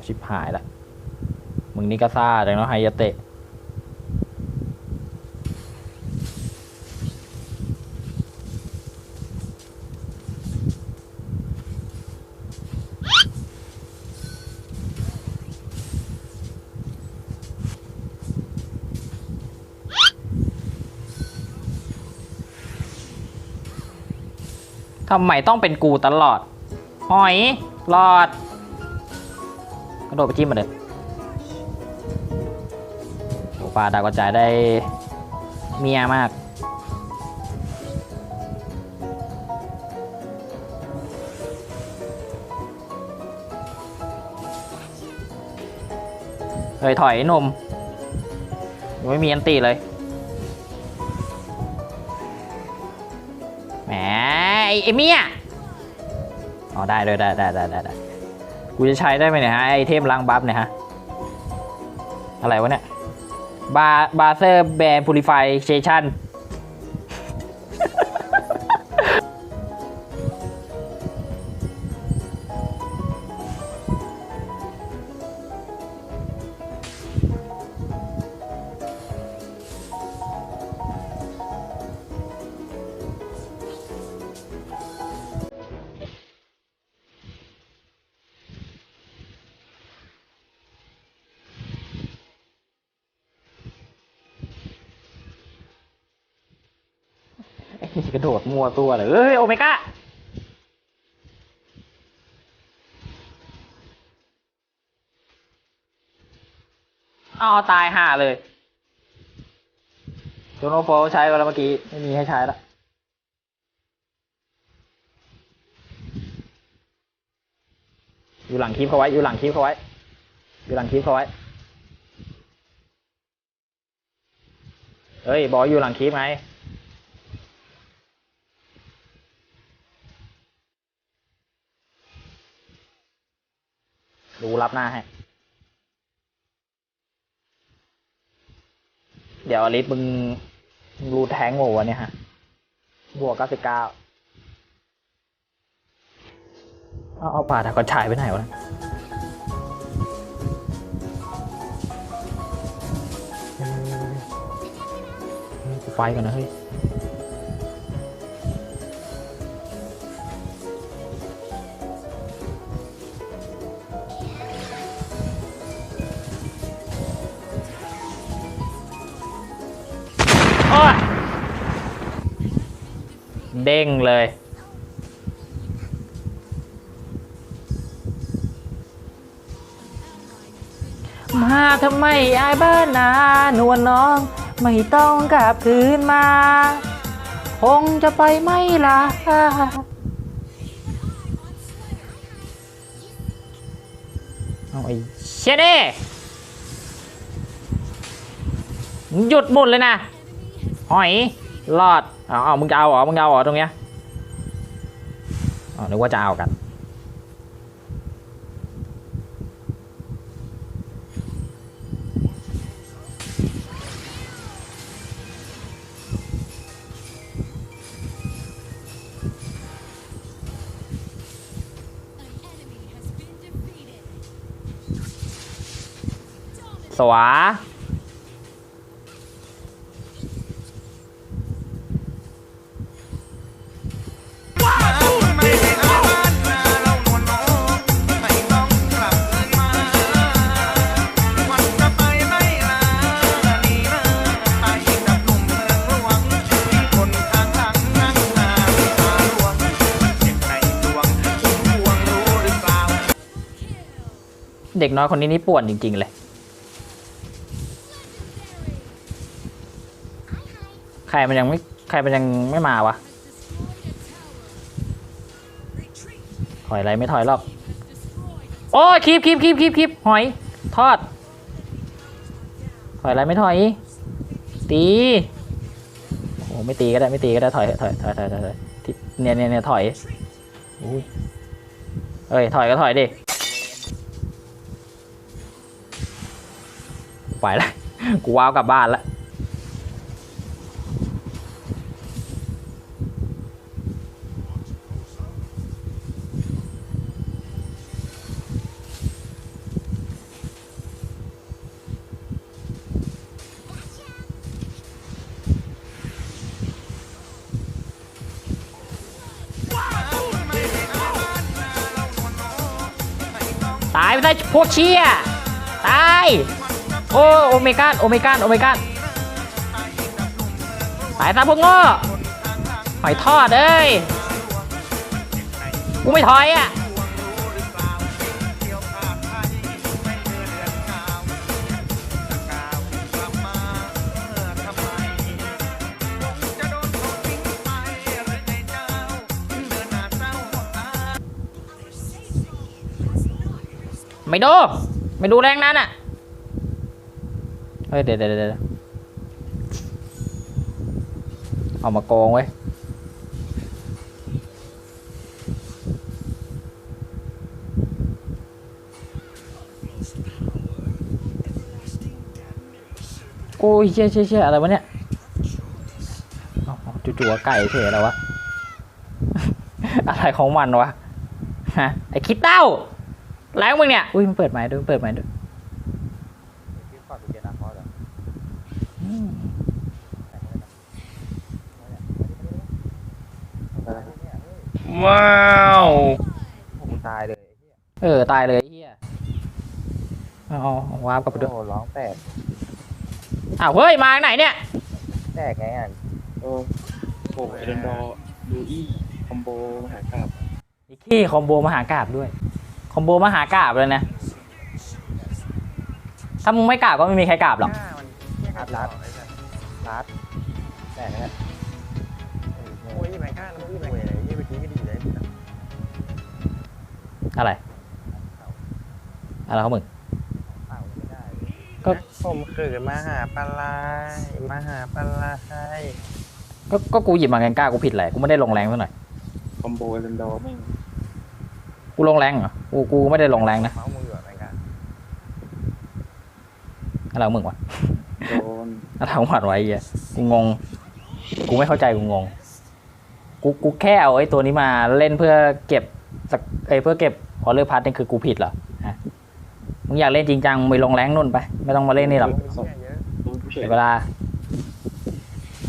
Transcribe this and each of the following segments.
เอาชิบหายละมึงนี่ก็ซ่าจังเนาะไฮยาเตะทำไมต้องเป็นกูตลอด หอยรอด กระโดดไปจิ้มมาเลยโอ้ปลาดาวกระจายได้เมียมาก เฮ้ยถอยนมยังไม่มีอันตีเลย แหมไอ้ไอเมียอ๋อได้ด้วยได้ได้ได้ได้ได้ กูจะใช้ได้ไหมเนี่ยฮะไอเทมล้างบัฟเนี่ยฮะ อะไรวะเนี่ยบาบาเซอร์แบนพูลิฟายเชชัน กระโดดมัวตัวเลยเอ้ยโอเมก้าอ้าวตายห่าเลยโจโนโฟใช้ไปแล้วเมื่อกี้ไม่มีให้ใช้ละอยู่หลังคลิปเขาไว้ อยู่หลังคลิปเขาไว้ อยู่หลังคลิปเขาไว้ เฮ้ย บอยอยู่หลังคลิปไง ดูรับหน้าให้ เดี๋ยวอลิสมึงมึงรูแทงโง่วะเนี่ยฮะ บวกเก้าสิบเก้าเอาเอาป่าดาวกระชายไปไหนวะไฟก่อนนะเฮ้ย เด้งเลย มาทำไมอายบ้านนานวลน้อง ไม่ต้องกลับคืนมา คงจะไปไม่ละเอาไอ้เชยเด้หยุดหมุนเลยนะ หอยรอด เอาเอามึงจะเอาเหรอมึงจะเอาเหรอตรงเนี้ยอ๋อนึกว่าจะเอากัน สวา เด็กน้อยคนนี้นี่ป่วนจริง ๆ เลย ใครมันยังไม่ ใครมันยังไม่มาวะ ถอยอะไรไม่ถอยหรอก โอ้ยคีบคีบคีบคีบคีบหอย ทอด ถอยอะไรไม่ถอย ตีโอ้ไม่ตีก็ได้ไม่ตีก็ได้ถอยถอยถอยถอยถอยเนี่ยเนี่ยเนี่ยถอยอุ้ยเอ้ยถอยก็ถอยดิ ไปละกูว้าวกลับบ้านละตายไปซะพวกเชี่ยตาย โอ้โอเมก้าโอเมก้าโอเมก้าตายตาพวกโง่หอยทอดเอ้ยกูไม่ถอยอะไม่ดู ไม่ดูแรงนั้นอะ เฮ้ยเดี๋ยวเดี๋ยวเดี๋ยวเอามาโกงไว้โอ้ยเชี่ยเชี่ยเชี่ยอะไรวะเนี่ยจู่ๆไก่เฉยแล้ววะ อะไรของมันวะ ฮะ ไอคิดเต้าแล้วมึงเนี่ย อุ้ยมันเปิดไม้ด้วยมันเปิดไม้ด้วย ว้าวผมตายเลยเออตายเลยไอ้เฮียเอาเอาเอาวาร์ปกลับไปด้วยโอ้ร้องแตกอ้าวเฮ้ยมาไหนเนี่ยแตกไงอะโอ้โหเอเดนดอร์ดูอี้คอมโบมหากราบไอ้ขี้คอมโบมหากราบด้วย คอมโบมหากราบเลยนะ ถ้ามึงไม่กราบก็ไม่มีใครกราบหรอกรัดรัดรัดแตกแล้วโอ้ยไม่กล้าน้ำพี่ไม่ยี่เมื่อกี้ก็ดี อะไรอะไรของมึงเปล่าไม่ได้ก็ผมคือมาหาปลาไหลมาหาปลาไหลก็ก็กูหยิบมาแกงกล้ากูผิดอะไรกูไม่ได้ลงแรงซะหน่อยคอมโบเอเดนดอร์แม่งกูลงแรงเหรอกูกูไม่ได้ลงแรงนะเมาส์มืออยู่ไม่กล้าอะไรของมึงวะโดนอะไรของมันไวะไอ้เหี้ยกูงงกูไม่เข้าใจกูงงกูกูแค่เอาไอ้ตัวนี้มาเล่นเพื่อเก็บสัก เอ้ยเพื่อเก็บพอเลือกพัทนี่คือกูผิดเหรอฮะมึงอยากเล่นจริงจังมึงไปลงแรงนู่นไป ไม่ต้องมาเล่นนี่หรอกส่งเยอะโดนผู้เฉเสียยเวลา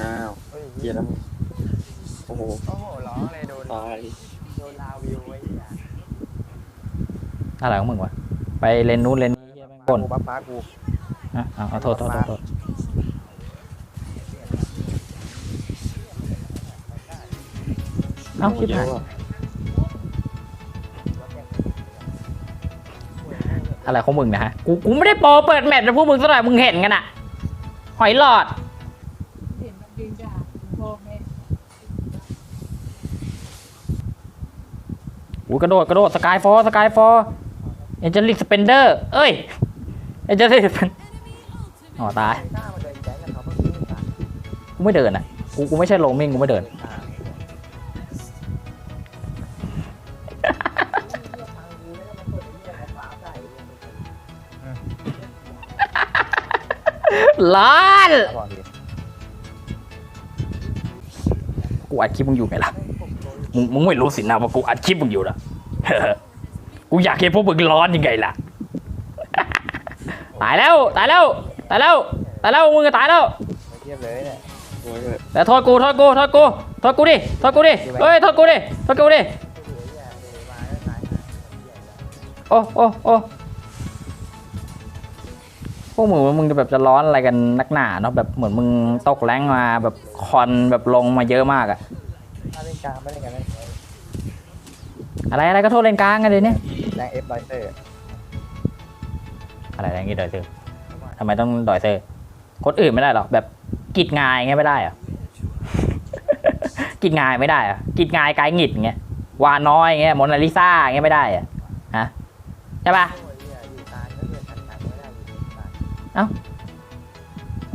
อ้าวเฮ้ยเกียร์แล้วโอ้โหโอ้โหร้องเลยโดนตายโดนลาวิวไว้อะไรของมึงวะ ไปเลนนู้นเลนนี้เหี้ยแม่งบ่นกูป้าป้ากูอะเอาเอาโทษโทษโทษโทษเอ้าคิดเยหา อะไรของมึงนะฮะ กูกูไม่ได้โปรเปิดแมตช์นะพวกมึงสักหน่อยมึงเห็นกันอะหอยหลอด เห็นมันยืนด่าพ่อแม่อุ้ยกระโดดกระโดดสกายฟอร์สกายฟอร์เอเจลิกสเปนเดอร์เอ้ยเอนเจลิกสเปนอ๋อตายกล้ามาเดินแก๊งกับเขาเมื่อกี้อะกูไม่เดินอะ กูกูไม่ใช่โลมิงกูไม่เดิน ล้านบอกดิกูอัดคลิปมึงอยู่ไงล่ะ มึงมึงไม่รู้สินะว่ากูอัดคลิปมึงอยู่นะกูอยากเห็นพวกมึงร้อนยังไงล่ะ ตายแล้วตายแล้วตายแล้วตายแล้วมึงก็ตายแล้วไม่เทียบเลยเนี่ยโอ้ยเลยแล้วโทษกูโทษกูโทษกูโทษกูดิโทษกูดิเฮ้ยโทษกูดิโทษกูดิโอ้โอ้โอ้ พวกมึงว่ามึงจะแบบจะร้อนอะไรกันนักหนาเนาะแบบเหมือนมึงตกแรงมาแบบคอนแบบลงมาเยอะมากอะถ้าเล่นกลางไม่เล่นกันเล่นอะไรอะไรก็โทษเลนกลางกันเลยเนี่ยแรงเอฟไลเตอร์อะไรอย่างงี้ดอยเซอร์ทำไมต้องดอยเซอร์คนอื่นไม่ได้หรอกแบบกิดงายเงี้ยไม่ได้เหรอะกิดงายไม่ได้เหรอะกิดงายไกลหงิดเงี้ยวาน้อยเงี้ยโมนาลิซาเงี้ยไม่ได้เหรอะฮะใช่ปะ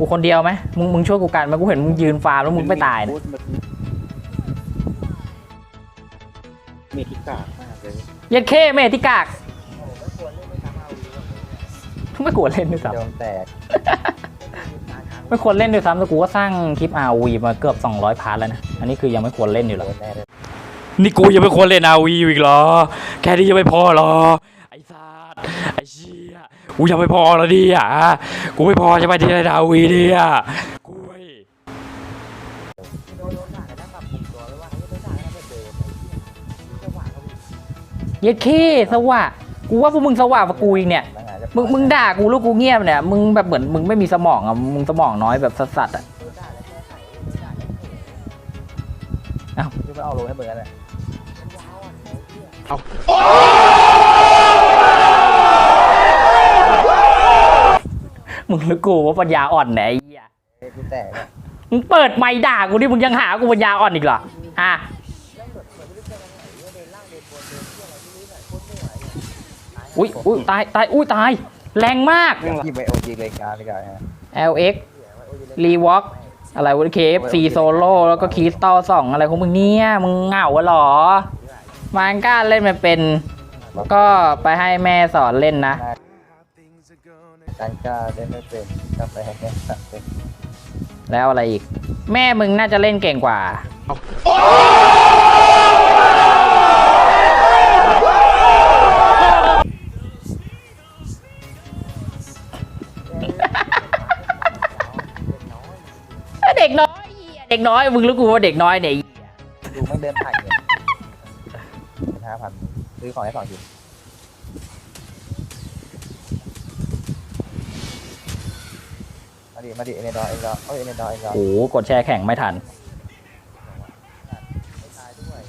กูคนเดียวไหมมึงมึงช่วยกูกันไหมกูเห็นมึงยืนฟาร์มแล้วมึงไม่ตายพูนะดมาทีเมทิกากมากเลยเยันเข้เมที่กากไม่ควรเล่นด้วยซ้โดนแตกำไม่ควรเล่นด้วยซ้ำแต่กูก็สร้างคลิป RV มาเกือบ 200พาร์ทแล้วนะ อันนี้คือยังไม่ควรเล่นอยู่หรโดอกนแน่เลยนี่กูยังไม่ควรเล่น RV อยู่อีกเหรอ แค่นี้ยังไม่พอเหรอ ไอ้สัสไอ้เชี่ย กูยังไม่พอเหรอดิอะกูไม่พอใช่ไหมที่เล่น RV ดิอะกูเว้ยโดนโดนด่ากันแบบปุ่มตัวไว้ว่าโดนด่ากันแบบเดิมจังหวะเขาเย็ดเข้สวะกูว่าพวกมึงสว่างกว่ากูอีกเนี่ยตั้งหาจะมึงมึงด่ากูแล้วกูเงียบเนี่ย มึงแบบเหมือนมึงไม่มีสมองอะ มึงสมองน้อยแบบสัสๆอะเอ้าคือไม่เอาลงให้มึงกันเลย มึงหรือกูว่าปัญญาอ่อนไหนยไอ้เหี้ยเฮ้ยกูแตกแล้วมึงเปิดไมค์ด่ากูดิมึงยังหากูปัญญาอ่อนอีกเหรออะอุ้ยอุ้ยตายตายอุ้ยตาย แรงมากหยิบไปโอจีรายการดีกว่าฮะ LX r e w a l k อะไรวะ KFC Solo แล้วก็ค y สตัลสองอะไรของมึงเนี่ย มึงเหงาวะหรอ มันกล้าเล่นมันเป็น ก็ไปให้แม่สอนเล่นนะ การกล้าเล่นไม่เป็นก็ไปให้แม่สั่งเป็นแล้วอะไรอีก แม่มึงน่าจะเล่นเก่งกว่า เด็กน้อยเหี้ยเด็กน้อยมึงรู้กูว่าเด็กน้อยเนี่ย ดูไม่เดินผ่านเงินเป็นห้าพันซื้อของให้สองชิ้น มาดิ มาดิเอ็นดอร์เอ็นดอร์เอ้ยเอ็นดอร์เอ็นดอร์โอ้โหกดแช่แข่งไม่ทัน ไม่ตายด้วย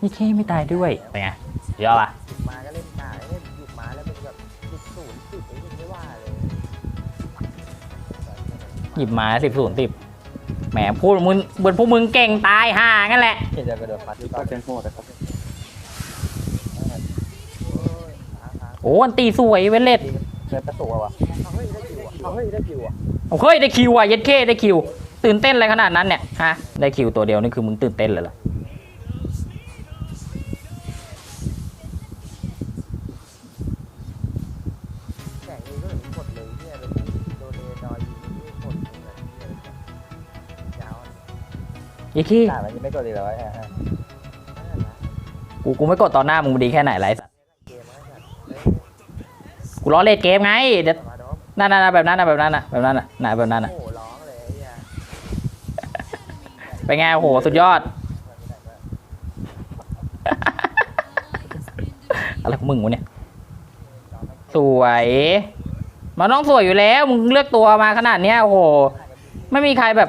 นี่แค่ไม่ตายด้วยเป็นไงเยอะปะหยิบมาก็เล่นกาเล่นหยิบมาแล้วเป็นแบบสิบศูนย์สิบไอ้นี่ไม่ว่าเลยหยิบมาสิบศูนย์สิบแหมพูดมึงเหมือนพวกมึงเก่งตายห่างั้นแหละเห็นจะกระโดดฟัดหรืที่อต้ก็นแกงโหดนะครับโอ้อันตีสวยเวลเลตเดินประตูอะวะเอาเฮ้ยได้คิวอะเอาเฮ้ยได้คิวอะ โอ้เฮ้ยได้คิวอะเย็ดเคได้คิว ตื่นเต้นอะไรขนาดนั้นเนี่ยฮะได้คิวตัวเดียวนี่คือมึงตื่นเต้นเลยเหรอแข่งนี้ก็เห็นกดเลยเนี่ยเลยโดนเดนอยยิงนี่กดเลยยาวเย็ดเคอ่ามันยังไม่กดเลยเหรอฮะกูกูไม่กดตอนหน้ามึงดีแค่ไหนไรสัตว์เกมมันแบบกูล้อเล่นเกมไงเดี๋ยวมาโดม นั่นๆๆแบบนั้นนะแบบนั้นนะแบบนั้นนะน่ะแบบนั้นนะโอ้ร้องเลยไอ้เนี่ยเป็นไงโอ้โหสุดยอด อะไรของมึงวะเนี่ย สวย มันต้องสวยอยู่แล้ว มึงเลือกตัวมาขนาดเนี้ยโอ้โห ไม่มีใครแบบ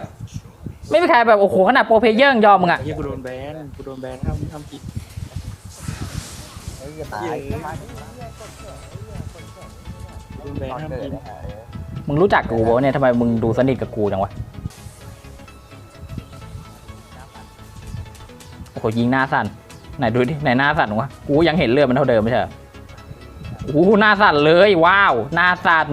ไม่มีใครแบบโอ้โหขนาดโปรเพลเยอร์ยังยอมมึงอะไอ้เหี้ยกูโดนแบนกูโดนแบนห้ามห้ามผิดเฮ้ยจะตายโดน แบนห้ามเกิดผิดนะฮะมึงรู้จักกูปะเนี่ยทำไมมึงดูสนิทกับกูจังวะ โอ้โหยิงหน้าสั่น ไหนดูดิไหนหน้าสั่นวะ กูยังเห็นเลือดมันเท่าเดิมไม่ใช่โอ้โหหน้าสั่นเลย ว้าว หน้าสั่น